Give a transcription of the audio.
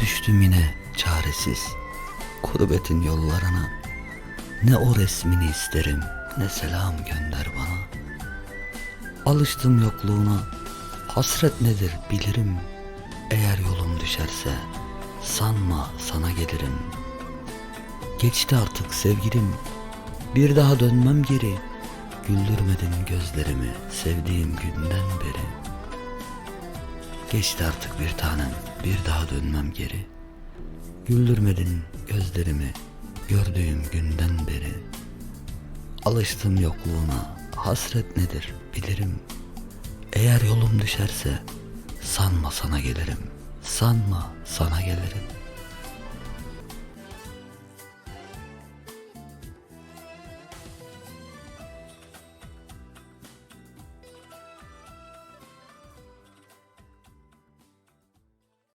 Düştüm yine çaresiz. Kurbetin yollarına. Ne o resmini isterim Ne selam gönder bana. Alıştım yokluğuna. Hasret nedir bilirim. Eğer yolum düşerse Sanma sana gelirim. Geçti artık sevgilim. Bir daha dönmem geri. Güldürmedin gözlerimi Sevdiğim günden beri Geçti artık bir tanem Bir daha dönmem geri. Güldürmedin gözlerimi Gördüğüm günden beri. Alıştım yokluğuna Hasret nedir bilirim. Eğer yolum düşerse Sanma sana gelirim Sanma sana gelirim